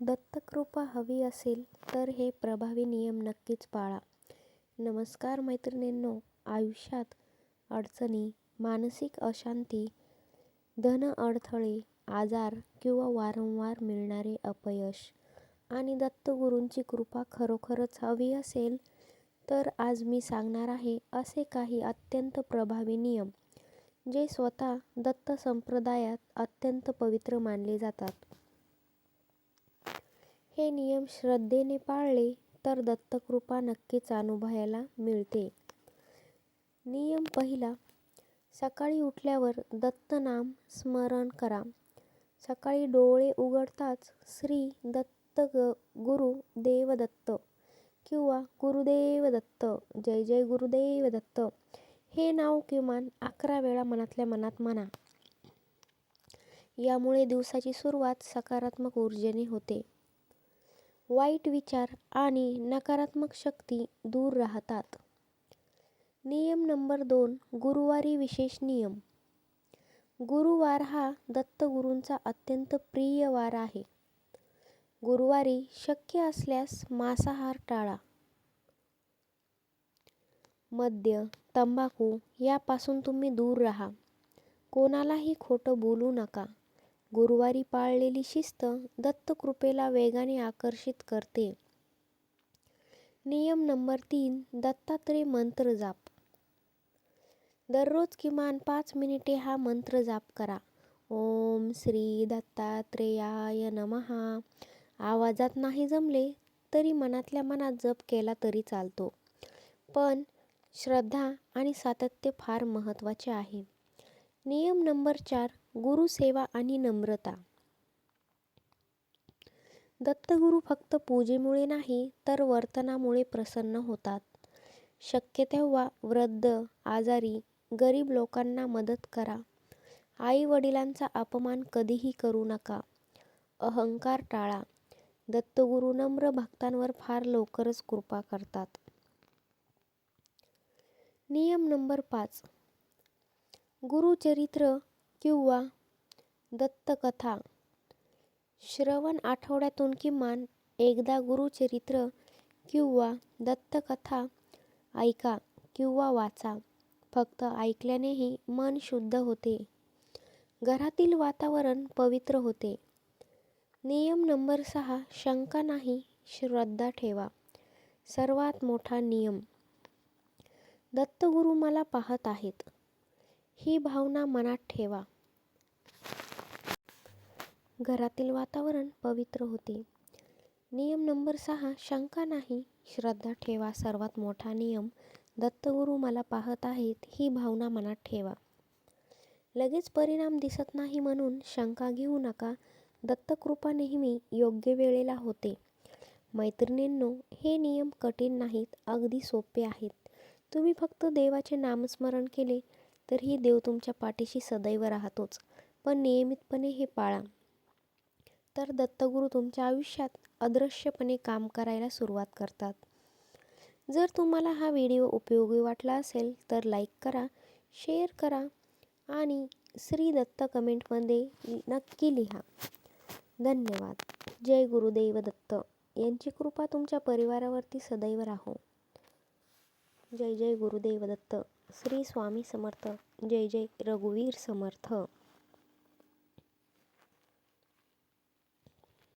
दत्तकृपा हवी असेल तर हे प्रभावी नियम नक्कीच पाळा. नमस्कार मैत्रिणींनो आयुष्यात अडचणी मानसिक अशांती धन अडथळे आजार किंवा वारंवार मिळणारे अपयश आणि दत्तगुरूंची कृपा खरोखरच हवी असेल तर आज मी सांगणार आहे असे काही अत्यंत प्रभावी नियम जे स्वतः दत्त संप्रदायात अत्यंत पवित्र मानले जातात. हे नियम श्रद्धेने पाळले तर दत्तकृपा नक्कीच अनुभवायला मिळते. नियम पहिला सकाळी उठल्यावर दत्तनाम स्मरण करा. सकाळी डोळे उघडताच श्री दत्त ग गुरु देवदत्त किंवा गुरुदेव दत्त जय जय गुरुदेव दत्त हे नाव किमान अकरा वेळा मनातल्या मनात म्हणा यामुळे दिवसाची सुरुवात सकारात्मक ऊर्जेने होते. वाईट विचार आणि नकारात्मक शक्ती दूर राहतात. नियम नंबर दोन गुरुवारी विशेष नियम. गुरुवार हा दत्तगुरूंचा अत्यंत प्रिय वार आहे. गुरुवारी शक्य असल्यास मांसाहार टाळा. मद्य तंबाखू यापासून तुम्ही दूर राहा. कोणालाही खोटं बोलू नका. गुरुवारी पाळलेली शिस्त दत्तकृपेला वेगाने आकर्षित करते. नियम नंबर तीन दत्तात्रय मंत्र जाप. दररोज किमान पाच मिनिटे हा मंत्र जाप करा. ओम श्री दत्तात्रेयाय नमहा आवाजात नाही जमले तरी मनातल्या मनात जप केला तरी चालतो. पण श्रद्धा आणि सातत्य फार महत्त्वाचे आहे. नियम नंबर चार गुरुसेवा आणि नम्रता. दत्तगुरू फक्त पूजेमुळे नाही तर वर्तनामुळे प्रसन्न होतात. शक्य तेव्हा वृद्ध आजारी गरीब लोकांना मदत करा. आई वडिलांचा अपमान कधीही करू नका. अहंकार टाळा. दत्तगुरू नम्र भक्तांवर फार लवकरच कृपा करतात. नियम नंबर पाच गुरुचरित्र किंवा दत्तकथा. श्रवण आठवड्यातून किमान एकदा गुरुचरित्र किंवा दत्तकथा ऐका किंवा वाचा. फक्त ऐकल्यानेही मन शुद्ध होते. घरातील वातावरण पवित्र होते. नियम नंबर सहा शंका नाही श्रद्धा ठेवा. सर्वात मोठा नियम. दत्तगुरू मला पाहत आहेत. ही भावना मनात ठेवा. घरातील वातावरण पवित्र होते. नियम नंबर सहा शंका नाही श्रद्धा ठेवा. सर्वात मोठा नियम दत्तगुरू मला पाहत आहेत ही भावना मनात ठेवा. लगेच परिणाम दिसत नाही म्हणून शंका घेऊ नका. दत्तकृपा नेहमी योग्य वेळेला होते. मैत्रिणींनो हे नियम कठीण नाहीत अगदी सोपे आहेत. तुम्ही फक्त देवाचे नामस्मरण केले तरीही देव तुमच्या पाठीशी सदैव राहतोच. पण नियमितपणे हे पाळा. तर दत्तगुरू तुमच्या आयुष्यात अदृश्यपणे काम करायला सुरुवात करतात. जर तुम्हाला हा व्हिडिओ उपयोगी वाटला असेल तर लाईक करा शेअर करा आणि श्री दत्त कमेंटमध्ये नक्की लिहा. धन्यवाद. जय गुरुदेव दत्त. यांची कृपा तुमच्या परिवारावरती सदैव राहो. जय जय गुरुदेव दत्त. श्री स्वामी समर्थ. जय जय. रघुवीर समर्थ.